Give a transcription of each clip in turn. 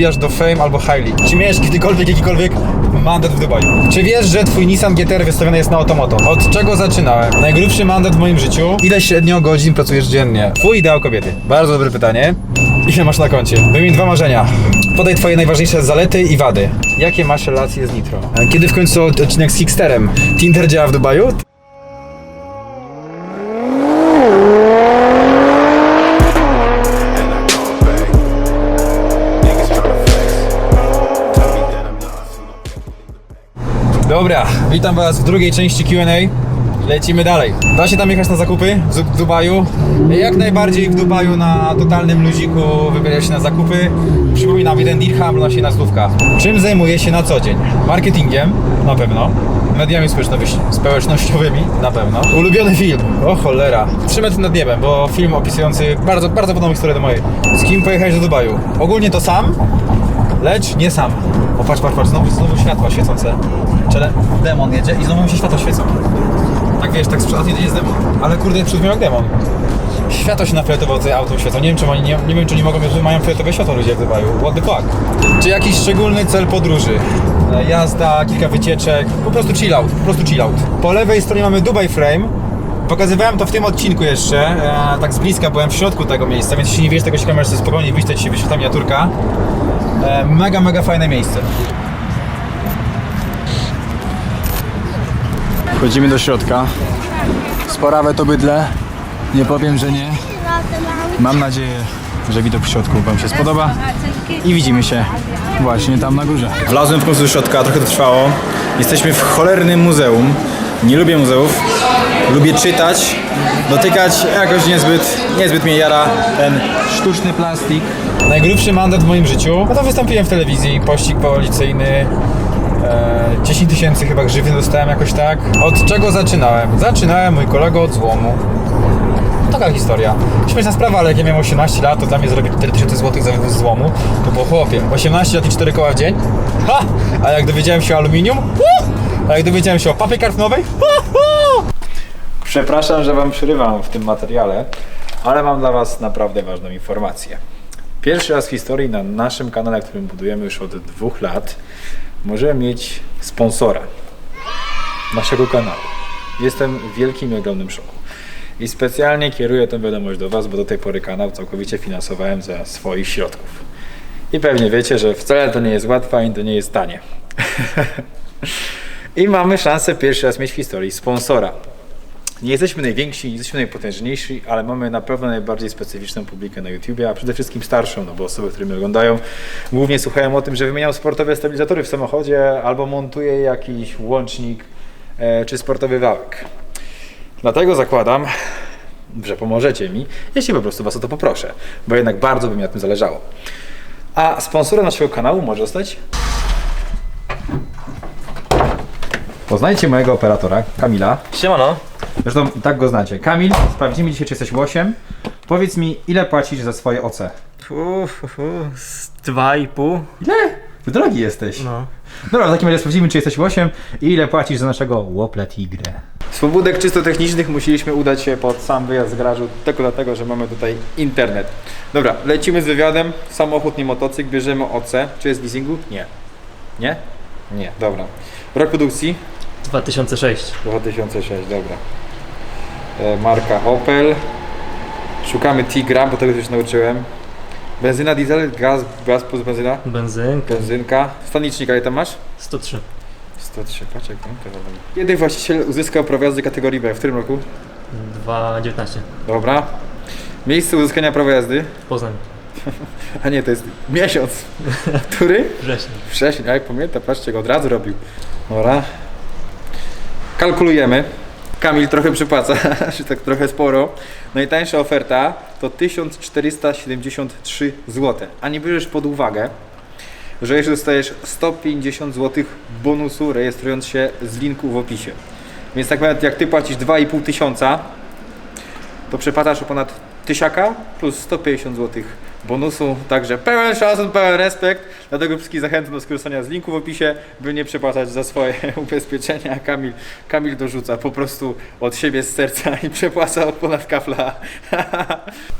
wbijasz do Fame albo Highly? Czy miałeś kiedykolwiek jakikolwiek mandat w Dubaju? Czy wiesz, że twój Nissan GTR wystawiony jest na automoto? Od czego zaczynałem? Najgrubszy mandat w moim życiu? Ile średnio godzin pracujesz dziennie? Twój ideał kobiety. Bardzo dobre pytanie. Ile masz na koncie? Wymień dwa marzenia. Podaj twoje najważniejsze zalety i wady. Jakie masz relacje z Nitro? Kiedy w końcu odcinek z Kicksterem? Tinder działa w Dubaju? Dobra, witam was w drugiej części Q&A. Lecimy dalej. Da się tam jechać na zakupy w Dubaju? Jak najbardziej w Dubaju na totalnym luziku wybiera się na zakupy. Przypominam, jeden dirham nosi na stówka. Czym zajmuję się na co dzień? Marketingiem, na pewno. Mediami społecznościowymi, na pewno. Ulubiony film, o cholera. Trzy metry nad niebem, bo film opisujący bardzo, bardzo podobną historię do mojej. Z kim pojechałeś do Dubaju? Ogólnie to sam, Lecz nie sam. O patrz, patrz, patrz, znowu, znowu światła świecące. Czele, demon jedzie i znowu mi się światła świecą. Tak wiesz, tak sprzed jedzie jest demon. Ale kurde, przed jak demon. Światło się na fioletowo auto świecą. Nie wiem, czy oni, nie, nie wiem, czy nie mogą, że mają fioletowe światło ludzie w Dubaju. What the fuck? Czy jakiś szczególny cel podróży? E, Jazda, kilka wycieczek, po prostu chill out, po prostu chill out. Po lewej stronie mamy Dubai Frame. Pokazywałem to w tym odcinku jeszcze, e, tak z bliska byłem w środku tego miejsca, więc jeśli nie wiesz tego się kamerze, spokojnie ci się wyświetla miniaturka. E, Mega, mega fajne miejsce. Wchodzimy do środka. Sporawe to bydle. Nie powiem, że nie. Mam nadzieję, że widok w środku Wam się spodoba. I widzimy się właśnie tam na górze. Wlazłem w końcu do środka, trochę to trwało. Jesteśmy w cholernym muzeum. Nie lubię muzeów. Lubię czytać, dotykać. Jakoś niezbyt, niezbyt mnie jara ten sztuczny plastik. Najgrubszy mandat w moim życiu, no to wystąpiłem w telewizji, pościg policyjny. E, 10 tysięcy chyba grzywny dostałem jakoś tak. Od czego zaczynałem? Zaczynałem, mój kolego, od złomu. Taka historia. Śmieszna sprawa, ale jak ja miałem 18 lat, to dla mnie zrobić 4000 zł za wywóz złomu, to było chłopie. 18 lat i 4 koła w dzień? Ha! A jak dowiedziałem się o aluminium? Hu! A jak dowiedziałem się o papie kartonowej? Przepraszam, że Wam przerywam w tym materiale, ale mam dla Was naprawdę ważną informację. Pierwszy raz w historii na naszym kanale, którym budujemy już od dwóch lat, możemy mieć sponsora naszego kanału. Jestem w wielkim i ogromnym szoku. I specjalnie kieruję tę wiadomość do Was, bo do tej pory kanał całkowicie finansowałem ze swoich środków. I pewnie wiecie, że wcale to nie jest łatwe, ani to nie jest tanie. I mamy szansę pierwszy raz mieć w historii sponsora. Nie jesteśmy najwięksi, nie jesteśmy najpotężniejsi, ale mamy na pewno najbardziej specyficzną publikę na YouTubie, a przede wszystkim starszą, no bo osoby, które mnie oglądają, głównie słuchają o tym, że wymieniam sportowe stabilizatory w samochodzie albo montuję jakiś łącznik e, czy sportowy wałek. Dlatego zakładam, że pomożecie mi, jeśli po prostu Was o to poproszę, bo jednak bardzo by mi na tym zależało. A sponsorem naszego kanału może zostać Poznajcie mojego operatora, Kamila. Siemano. Zresztą tak go znacie. Kamil, sprawdzimy dzisiaj, czy jesteś łosiem. Powiedz mi, ile płacisz za swoje OC? Uf, uf, uf, z dwa i pół. Ile? Ty drogi jesteś. No. Dobra, w takim razie sprawdzimy, czy jesteś łosiem i ile płacisz za naszego Łopla Tigre. Z pobudek czysto technicznych musieliśmy udać się pod sam wyjazd z garażu, tylko dlatego, że mamy tutaj internet. Dobra, lecimy z wywiadem. Samochód, nie motocykl, bierzemy OC. Czy jest w leasingu? Nie. Nie? Nie, dobra. Rok produkcji? 2006. 2006, dobra. E, marka Opel. Szukamy Tigra, bo tego się nauczyłem. Benzyna, diesel, gaz, gaz plus benzyna. Benzynka. Benzynka. Stanicznik, ile tam masz? 103. 103, paczek, no to wiadomo. Kiedy właściciel uzyskał prawo jazdy kategorii B? W którym roku? 2,19. Dobra. Miejsce uzyskania prawa jazdy? Poznań. A nie, to jest miesiąc. Który? Wrześniej. Wcześniej, a jak pamiętam, patrzcie, go od razu robił. Dobra. Kalkulujemy. Kamil trochę przypłaca, czy tak trochę sporo. Najtańsza oferta to 1473 zł. A nie bierzesz pod uwagę, że jeszcze dostajesz 150 zł bonusu rejestrując się z linku w opisie. Więc tak naprawdę jak ty płacisz 2,5 tysiąca, to przepadasz o ponad tysiaka plus 150 zł bonusu, także pełen szacun, pełen respekt, dlatego wszystkich zachęcam do skorzystania z linku w opisie, by nie przepłacać za swoje ubezpieczenia. Kamil, Kamil dorzuca po prostu od siebie z serca i przepłaca od ponad kafla.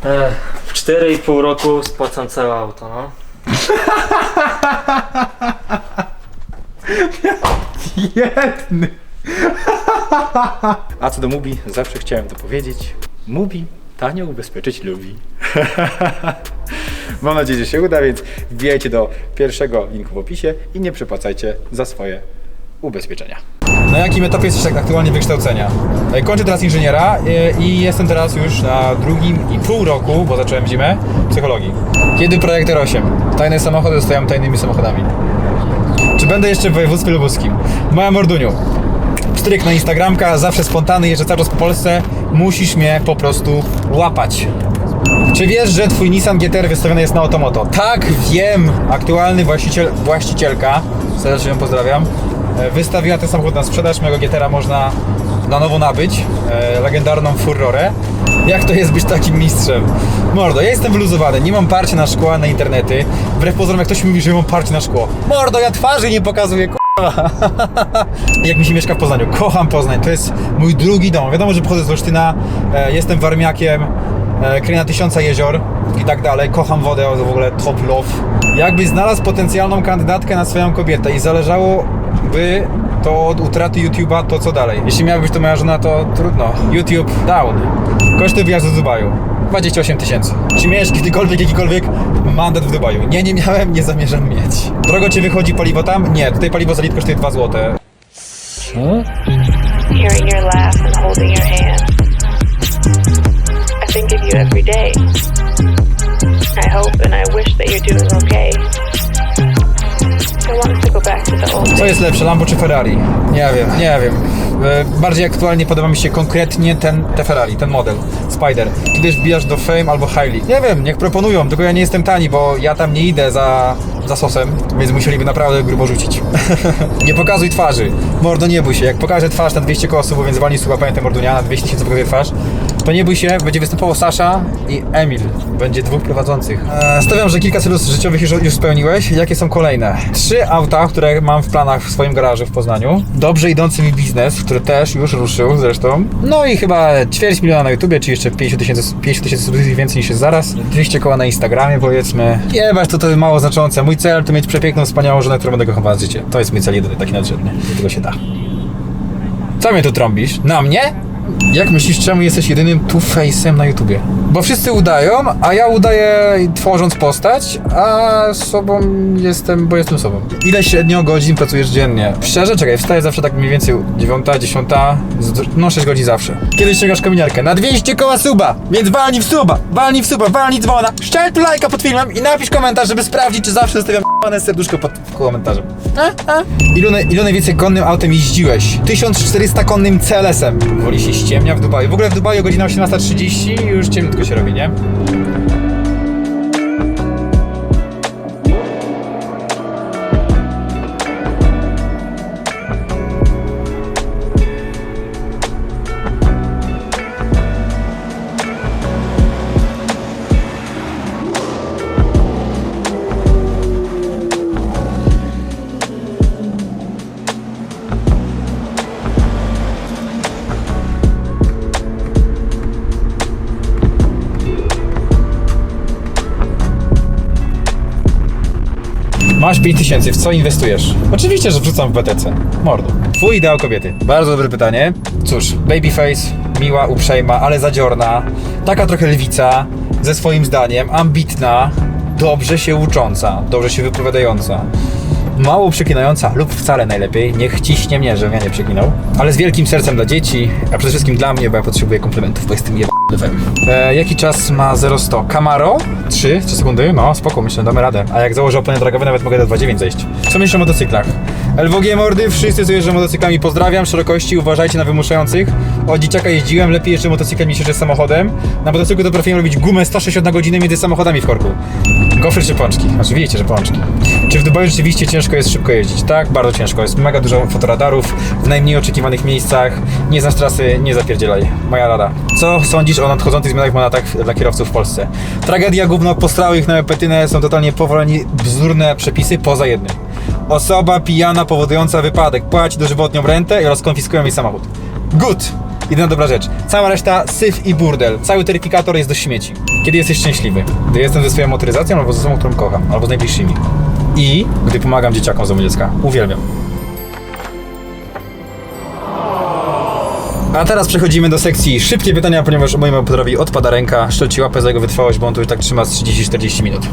E, w 4,5 roku spłacam całe auto, no. Jedny. A co do Mubi, zawsze chciałem to powiedzieć. Mubi tanio ubezpieczyć lubi. Mam nadzieję, że się uda, więc wbijajcie do pierwszego linku w opisie i nie przepłacajcie za swoje ubezpieczenia. Na jakim etapie jesteś tak aktualnie wykształcenia? E, Kończę teraz inżyniera e, i jestem teraz już na drugim i pół roku, bo zacząłem w zimę, psychologii. Kiedy projektor 8? Tajne samochody zostają tajnymi samochodami. Czy będę jeszcze w województwie lubuskim? Moja Morduniu. Pstryk na Instagramka, zawsze spontany, jeżdżę cały czas po Polsce. Musisz mnie po prostu łapać. Czy wiesz, że twój Nissan GTR wystawiony jest na Otomoto? Tak, wiem. Aktualny właściciel, właścicielka, serdecznie ją pozdrawiam, e, wystawiła ten samochód na sprzedaż. Mojego GTR-a można na nowo nabyć. E, legendarną Furorę. Jak to jest być takim mistrzem? Mordo, ja jestem wyluzowany, nie mam parcia na szkła, na internety. Wbrew pozorom, jak ktoś mi mówi, że mam parcie na szkło. Mordo, ja twarzy nie pokazuję, k***a. Jak mi się mieszka w Poznaniu. Kocham Poznań, to jest mój drugi dom. Wiadomo, że pochodzę z Olsztyna, e, jestem warmiakiem, e, kraina tysiąca jezior i tak dalej. Kocham wodę, w ogóle top love. Jakbyś znalazł potencjalną kandydatkę na swoją kobietę i zależałoby to od utraty YouTube'a, to co dalej? Jeśli miała być to moja żona, to trudno. YouTube down. Koszty wyjazdu do Dubaju. 28 tysięcy. Czy miałeś kiedykolwiek jakikolwiek mandat w Dubaju? Nie, nie miałem, nie zamierzam mieć. Drogo ci wychodzi paliwo tam? Nie, tutaj paliwo za litr kosztuje 2 złote. hearing your laugh and holding your hand. I think of you every day. I hope and I wish that you're doing okay. I want to go back to the old Co days. jest lepsze, Lambo czy Ferrari? Nie wiem, nie wiem. E, Bardziej aktualnie podoba mi się konkretnie ten, te Ferrari, ten model, Spider. Też wbijasz do Fame albo Highly. Nie wiem, niech proponują, tylko ja nie jestem tani, bo ja tam nie idę za, za sosem, więc musieliby naprawdę grubo rzucić. nie pokazuj twarzy. Mordo, nie bój się. Jak pokażę twarz na 200 kosów, więc walnij suba, pamiętam Mordunia, na 200 tysięcy pokazuje twarz, to nie bój się, będzie występował Sasza i Emil. Będzie dwóch prowadzących. E, stawiam, że kilka celów życiowych już, już spełniłeś. Jakie są kolejne? Trzy auta, które mam w planach w swoim garażu w Poznaniu. Dobrze idący mi biznes, który też już ruszył zresztą. No i chyba ćwierć miliona na YouTubie, czy jeszcze 50 tysięcy 50 tysięcy subskrypcji więcej niż jest zaraz. 200 koła na Instagramie powiedzmy. Jebać to to mało znaczące. Mój cel to mieć przepiękną, wspaniałą żonę, którą będę kochał życie. To jest mój cel jedyny, taki nadrzędny. Tego się da. Co mnie tu trąbisz? Na mnie? Jak myślisz, czemu jesteś jedynym two-face'em na YouTubie? Bo wszyscy udają, a ja udaję tworząc postać, a sobą jestem, bo jestem sobą. Ile średnio godzin pracujesz dziennie? Szczerze, czekaj, wstaję zawsze tak mniej więcej 9, 10, z- no 6 godzin zawsze. Kiedy ściągasz kominiarkę? Na 200 koła suba! Więc walnij w suba, walnij w suba, walnij dzwona, szczel tu lajka pod filmem i napisz komentarz, żeby sprawdzić, czy zawsze zostawiam p***ane serduszko pod komentarzem. A, a. Ilu, na- ilu najwięcej konnym autem jeździłeś? 1400 konnym CLS-em. Woli się ściemnia w Dubaju. W ogóle w Dubaju godzina 18.30 i już ciemnutko się robi, nie? Masz 5000, w co inwestujesz? Oczywiście, że wrzucam w BTC. Mordo. Twój ideał kobiety. Bardzo dobre pytanie. Cóż, babyface, miła, uprzejma, ale zadziorna. Taka trochę lwica, ze swoim zdaniem, ambitna, dobrze się ucząca, dobrze się wypowiadająca. Mało przeklinająca lub wcale najlepiej, niech ciśnie mnie, żebym ja nie przeklinał, ale z wielkim sercem dla dzieci, a przede wszystkim dla mnie, bo ja potrzebuję komplementów, bo jestem jebem. E, jaki czas ma 0-100? Camaro? 3, 3 sekundy? No, spoko, myślę, damy radę. A jak założę opony dragowe, nawet mogę do 2.9 zejść. Co myślisz o motocyklach? LWG mordy, wszyscy co jeżdżą motocyklami, pozdrawiam, szerokości, uważajcie na wymuszających. Od dzieciaka jeździłem, lepiej jeszcze motocyklem niż jeszcze samochodem. Na motocyklu to potrafiłem robić gumę 160 na godzinę między samochodami w korku. Gofry czy pączki? Oczywiście, że pączki. Czy w Dubaju rzeczywiście ciężko jest szybko jeździć? Tak, bardzo ciężko. Jest mega dużo fotoradarów w najmniej oczekiwanych miejscach. Nie znasz trasy, nie zapierdzielaj. Moja rada. Co sądzisz o nadchodzących zmianach w mandatach dla kierowców w Polsce? Tragedia gówno, postrały ich na petynę są totalnie powolni, bzdurne przepisy poza jednym. Osoba pijana powodująca wypadek płaci dożywotnią rentę i rozkonfiskują jej samochód. Good! Jedyna dobra rzecz. Cała reszta syf i burdel. Cały teryfikator jest do śmieci. Kiedy jesteś szczęśliwy? Gdy jestem ze swoją motoryzacją albo ze sobą, którą kocham, albo z najbliższymi. I gdy pomagam dzieciakom z domu dziecka. Uwielbiam. A teraz przechodzimy do sekcji szybkie pytania, ponieważ mojemu operarowi odpada ręka. Szczelci łapę za jego wytrwałość, bo on tu już tak trzyma z 30-40 minut.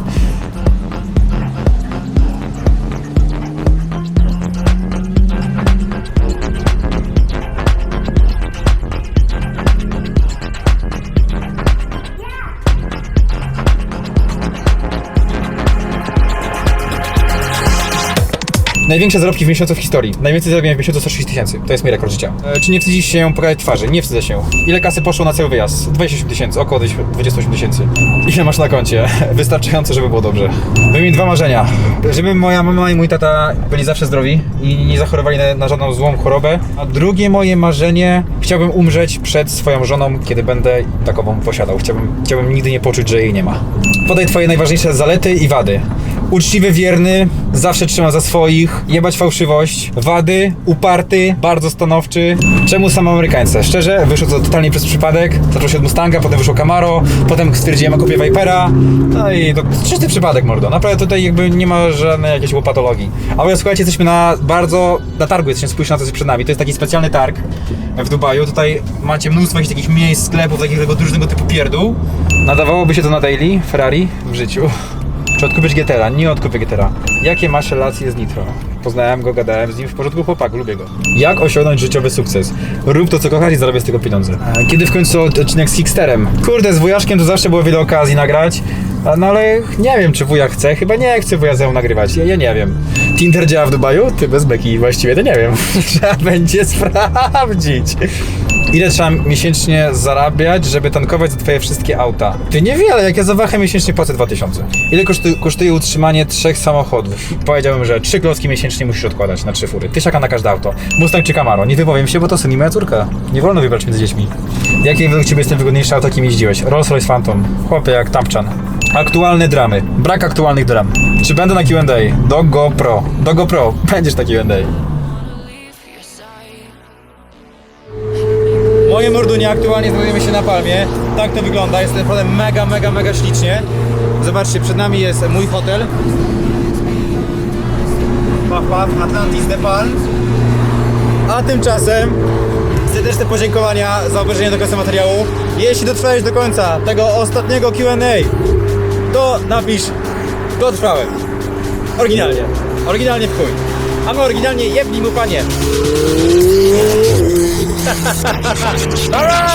Największe zarobki w miesiącu w historii. Najwięcej zarobiłem w miesiącu 106 tysięcy. To jest mój rekord życia. E, czy nie wstydzisz się pokazać twarzy? Nie wstydzę się. Ile kasy poszło na cały wyjazd? 28 tysięcy, około 28 tysięcy. Ile masz na koncie? Wystarczająco, żeby było dobrze. Wymień dwa marzenia. Żeby moja mama i mój tata byli zawsze zdrowi i nie zachorowali na, na żadną złą chorobę. A drugie moje marzenie, chciałbym umrzeć przed swoją żoną, kiedy będę takową posiadał. Chciałbym, chciałbym nigdy nie poczuć, że jej nie ma. Podaj twoje najważniejsze zalety i wady. Uczciwy, wierny, zawsze trzyma za swoich, jebać fałszywość, wady, uparty, bardzo stanowczy. Czemu sam amerykańce? Szczerze, wyszło to totalnie przez przypadek. Zaczął się od Mustanga, potem wyszło Camaro, potem stwierdziłem, a kupię Vipera. No i to czysty przypadek, mordo. Naprawdę tutaj jakby nie ma żadnej jakiejś łopatologii. Ale słuchajcie, jesteśmy na bardzo, na targu jesteśmy, spójrzcie na to, co jest przed nami. To jest taki specjalny targ w Dubaju. Tutaj macie mnóstwo jakichś takich miejsc, sklepów, takiego różnego typu pierdół. Nadawałoby się to na daily Ferrari w życiu. Czy odkupisz GTR-a? Nie odkupię GTR-a. Jakie masz relacje z Nitro? Poznałem go, gadałem z nim w porządku chłopak, lubię go. Jak osiągnąć życiowy sukces? Rób to, co kochasz i zarabiaj z tego pieniądze. Kiedy w końcu odcinek z Hicksterem? Kurde, z wujaszkiem to zawsze było wiele okazji nagrać. No ale nie wiem, czy wuja chce. Chyba nie chce wuja ze mną nagrywać. Ja, ja nie wiem. Tinder działa w Dubaju? Ty bez beki właściwie, to nie wiem. Trzeba będzie sprawdzić. Ile trzeba miesięcznie zarabiać, żeby tankować za twoje wszystkie auta? Ty niewiele, jak ja za wachę miesięcznie płacę 2000. Ile kosztuje, kosztuje utrzymanie trzech samochodów? Powiedziałbym, że trzy klocki miesięcznie musisz odkładać na trzy fury. Tysiaka na każde auto. Mustang czy Camaro? Nie wypowiem się, bo to syn i moja córka. Nie wolno wybrać między dziećmi. Jakie według ciebie jest najwygodniejsze auto, jakim jeździłeś? Rolls Royce Phantom. Chłopie jak Tampczan. Aktualne dramy. Brak aktualnych dram. Czy będę na Q&A? Do GoPro. Do GoPro. Będziesz na Q&A. Moje mordunie aktualnie znajdujemy się na Palmie. Tak to wygląda. Jest naprawdę mega, mega, mega ślicznie. Zobaczcie, przed nami jest mój hotel. Paf, paf, Atlantis de Palm. A tymczasem serdeczne podziękowania za obejrzenie do końca materiału. Jeśli dotrwałeś do końca tego ostatniego Q&A, to napisz dotrwałem. Oryginalnie. Oryginalnie w chuj. A my oryginalnie jebnij mu panie. Dobra!